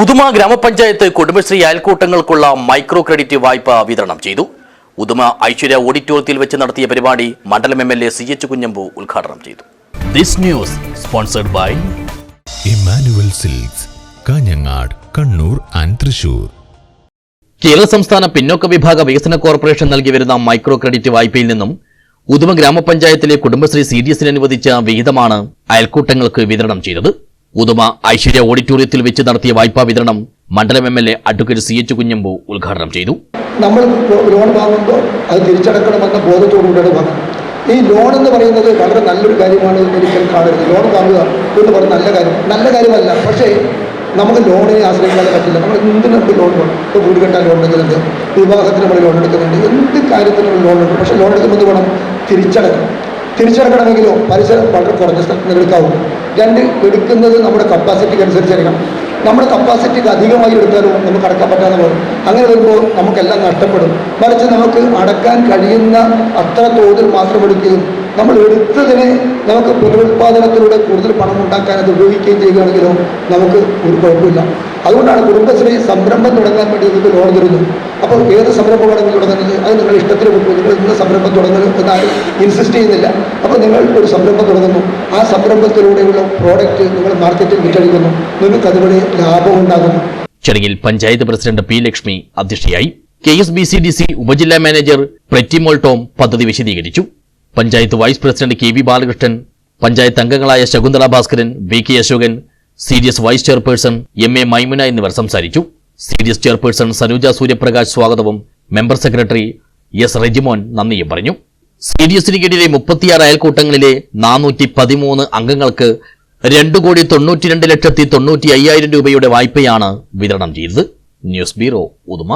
ഉദുമ ഗ്രാമപഞ്ചായത്ത് Kudumbashree അയൽക്കൂട്ടങ്ങൾക്കുള്ള micro credit വായ്പ വിതരണം ചെയ്തു. ഉദുമ ഐശ്വര്യ ഓഡിറ്റോറിയത്തിൽ വെച്ച് നടത്തിയ പരിപാടി മണ്ഡലം M L A C H Kunhambu ഉദ്ഘാടനം ചെയ്തു. This news sponsored by Immanuel Silks Kanhangad Kannur and Thrissur. Kerala സംസ്ഥാന പിന്നോക്ക വിഭാഗ വികസന കോർപ്പറേഷൻ നൽകി വരുന്ന മൈക്രോ ക്രെഡിറ്റ് വായ്പയിൽ നിന്നും ഉദുമ ഗ്രാമപഞ്ചായത്തിലെ കുടുംബശ്രീ സി ഡി എസിന് അനുവദിച്ച വിഹിതമാണ് അയൽക്കൂട്ടങ്ങൾക്ക് വിതരണം ചെയ്തത്. ഉദുമ ഐശ്വര്യ ഓഡിറ്റോറിയത്തിൽ വെച്ച് നടത്തിയ വായ്പാ വിതരണം മണ്ഡലം M L A advocate C H Kunhambu ഉദ്ഘാടനം ചെയ്തു. നമ്മൾ ലോൺ വാങ്ങുമ്പോൾ അത് തിരിച്ചടക്കണമെന്ന ബോധത്തോടുകൂടിയാണ് വാങ്ങുന്നത്. ഈ ലോൺ എന്ന് പറയുന്നത് വളരെ നല്ലൊരു കാര്യമാണ് ഒരിക്കൽ കാണരുത് ലോൺ വാങ്ങുക എന്ന് പറഞ്ഞ നല്ല കാര്യം. നല്ല കാര്യമല്ല. പക്ഷേ നമുക്ക് ലോണിനെ ആശ്രയിക്കാതെ പറ്റില്ല. നമ്മൾ എന്തിനൊക്കെ ലോൺ ഇപ്പോൾ വീട് കെട്ടാൻ ലോൺ എടുക്കുന്നുണ്ട്. വിവാഹത്തിന് നമ്മൾ ലോൺ എടുക്കുന്നുണ്ട്. എന്ത് കാര്യത്തിനും ലോൺ ഉണ്ട് പക്ഷേ ലോൺ എടുക്കുമ്പോൾ വേണം? തിരിച്ചടക്കണം തിരിച്ചടക്കണമെങ്കിലോ പരിസരം വളരെ കുറഞ്ഞ സ്ഥലത്ത് രണ്ട് എടുക്കുന്നത് നമ്മുടെ കപ്പാസിറ്റിക്ക് അനുസരിച്ചായിരിക്കണം. നമ്മുടെ കപ്പാസിറ്റിക്ക് അധികമായി എടുത്താലോ നമുക്ക് അടക്കാൻ പറ്റാതെ പോകും. അങ്ങനെ വരുമ്പോൾ നമുക്കെല്ലാം നഷ്ടപ്പെടും. മറിച്ച് നമുക്ക് അടക്കാൻ കഴിയുന്ന അത്ര തോതിൽ മാത്രം എടുക്കുകയും നമ്മൾ എടുത്തതിനെ നമുക്ക് പുനരുത്പാദനത്തിലൂടെ കൂടുതൽ പണം ഉണ്ടാക്കാൻ അത് ഉപയോഗിക്കുകയും ചെയ്യുകയാണെങ്കിലോ നമുക്ക് ഒരു കുഴപ്പമില്ല. അതുകൊണ്ടാണ് കുടുംബശ്രീ സംരംഭം തുടങ്ങാൻ വേണ്ടി നിങ്ങൾക്ക് ലോൺ തരുന്നത്. അപ്പോൾ ഏത് സംരംഭമാണെങ്കിലും തുടങ്ങുന്നത് അത് നിങ്ങൾ ഇഷ്ടത്തിന് കൊടുക്കും നിങ്ങൾ ഇന്ന് സംരംഭം തുടങ്ങുന്നത് എന്നാരും ഇൻസിസ്റ്റ് ചെയ്യുന്നില്ല. അപ്പോൾ നിങ്ങൾ ഒരു സംരംഭം തുടങ്ങുന്നു. ആ സംരംഭത്തിലൂടെയുള്ള പ്രോഡക്റ്റ് നിങ്ങൾ മാർക്കറ്റിൽ വിറ്റഴിക്കുന്നു. നിങ്ങൾക്ക് അതുവഴി ലാഭം ഉണ്ടാകുന്നു. ചടങ്ങിൽ പഞ്ചായത്ത് പ്രസിഡന്റ് പി ലക്ഷ്മി അധ്യക്ഷയായി K S B C D C ഉപജില്ലാ മാനേജർ പ്രെറ്റിമോൾ ടോം പദ്ധതി വിശദീകരിച്ചു. Panchayat vice president K V Balakrishnan panchayat അംഗങ്ങളായ Shakunthala Bhaskaran V K Ashokan C D S vice chairperson M A Maimuna എന്നിവർ സംസാരിച്ചു. C D S chairperson Sanuja Suryaprakash സ്വാഗതവും member secretary S Rejimon നന്ദിയും പറഞ്ഞു. C D എസിന് കീഴിലെ മുപ്പത്തിയാറ് അയൽക്കൂട്ടങ്ങളിലെ നാനൂറ്റി പതിമൂന്ന് അംഗങ്ങൾക്ക് രണ്ടു കോടി തൊണ്ണൂറ്റിരണ്ട് ലക്ഷത്തി തൊണ്ണൂറ്റി അയ്യായിരം രൂപയുടെ വായ്പയാണ് വിതരണം ചെയ്തത്. News bureau Uduma.